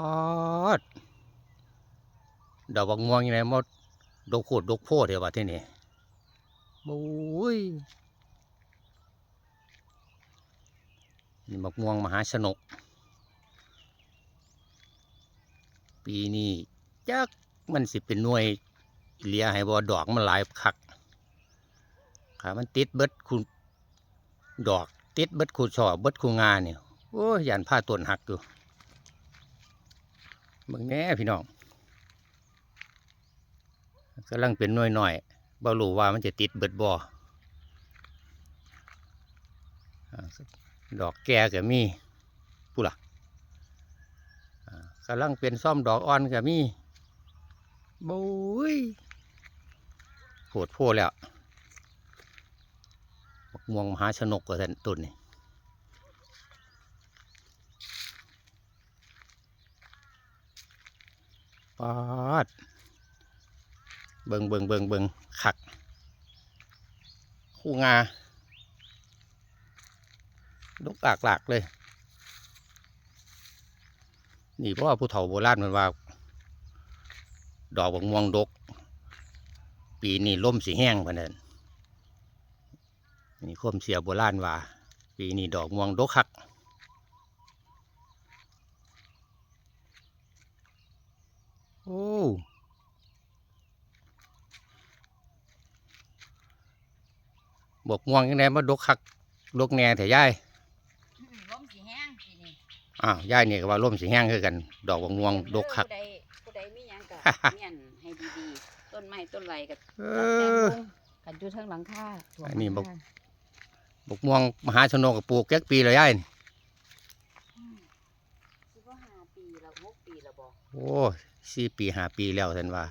อดดอกบักม่วงยังไงมดดกโคตรดกโพดเดี๋ยวว่าที่นี่บุ้ยนี่บักม่วงมหาชนกปีนี้จักมันสิเป็นหน่วยเลียให้บ่ดอกมันหลายคักขามันติดเบิดคุณดอก ติดเบิดคูช่อเบิดคูงานเนี่ยโอ้ยยันผ้าต้นหักอยู่ เบิ่งแน่พี่น้องกำลังเป็นหน่วยหน่อยๆบ่รู้ว่ามันจะติดเบิดบ่อดอกแก่ก็มีผู้ล่ะกำลังเป็นซ่อมดอกอ่อนก็มีบุ้ยโผดโพแล้วม่วงมหาชนกกว่าท่านต้นนี่ ปาดเบิงเบิงเบิงเบิงขัก คู่งาดกหลากหลากเลย นี่เพราะว่าผู้เฒ่าโบราณมันว่า ดอกบักม่วงดก ปีนี้ล่มสีแห้งพะนันนี่คมเสียโบราณว่า ปีนี้ดอกม่วงดกคัก โอ้ บกม่วงยังไงมาดกคักดกแหน่แต่ยายอืมล้มสีแห้งทีนี้อ้าวยายนี่ก็ว่าร่มสีแห้งคือกัน ดอกบกม่วงดกคัก ผู้ใดผู้ใดมีหยังก็ เมียนให้ดีๆ ต้นไม้ต้นไรก็เอตัดอแต่งลงกันอยู่ทั้งหลังคาถ่วงอันนี้บอก หลังคาบกม่วงมหาชนกกับปลูกแก๊กปีเลยยายนี่อืมสิบว่าห้าปีแล้วหกปีแล้วบ่โอ้สี่ปีห้าปีแล้วท่านว่า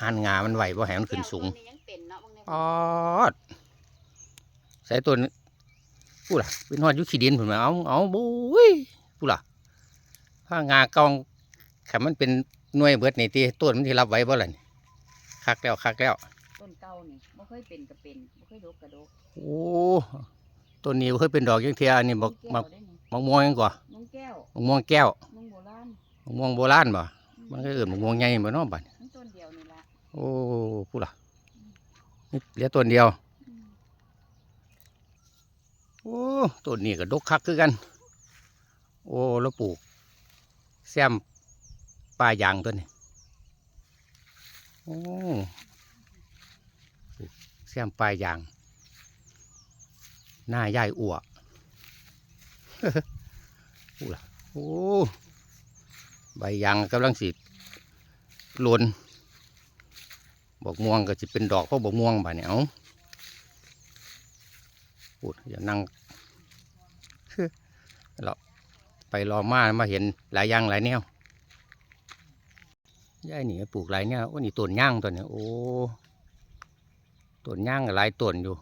หันงามันไหวบ่แหมันขึ้นสูงแก้วต้ยังเป็นเนาะบางในปอดใส่ตัวนี้พูดล่ะเป็นหอดอยุขี้ดินผมเอาเอาบุ้ยพูดล่ะผ้างากองแมันเป็นหน่วยเบิดนี่ตีต้นมันที่รับไว้บ่ล่ะนี่คักแล้วคักแล้วต้นเก่านี่บ่เคยเป็นก็เป็นบ่เคยดกก็ดกโอ้ต้นนี้เคยเป็นดอกยังเทียอันนี้บอกแก้มาวได้นี่มะม่วงยังกว่าน้องแก้วมะม่วงแก้วน้องโบราณมะม่วงโบราณบ่มันก็เอื่นมะม่วงใหญ่บ่เนาะบัด โอ้พูดล่ะนี่เหลือต้นเดียว โอ้ต้นนี้ก็ดกคักคือกัน โอ้แล้วปลูกแซมป่ายางตัวนี้โอ้ปลูกแซมป่ายาง หน้าย่ายอั่วโอ้ล่ะโอ้ ใบยางกำลังสิหล่น บอกม่วงก็จะเป็นดอกเพราะบอกม่วงบ่เนี่ยเอาพูดอย่านั่งเราไปรอมามาเห็นหลายอย่างหลายแนวย่ายนี่ปลูกหลายแนวโอ้นี่ต้นย่างตัวเนี้โอ้ต้นย่างก็หลายต้นอยู่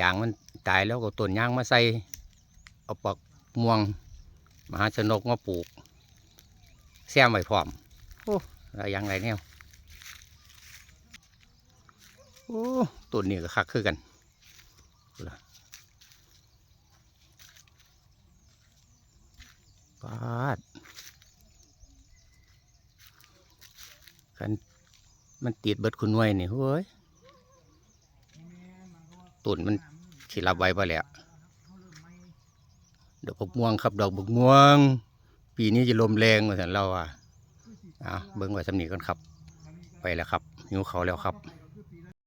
ยางมันตายแล้วก็ต้นย่างมาใส่เอาปักม่วง มหาชนกมาปลูกแซมไว้พร้อมโอ้หลายอย่างหลายแนว โอ้ต้นนี้ก็คักคือกันปาดกันมันติดเบิดคุณหน่วยนี่เฮ้ยตุ่นมันขีรับไว้ปแล้วดอกบกม่วงครับ ดอกบกม่วง ปีนี้จะลมแรงเหมือนเราอะอะเบิ้งไว้สำนีกันครับ ไปแล้วครับหิวเขาแล้วครับ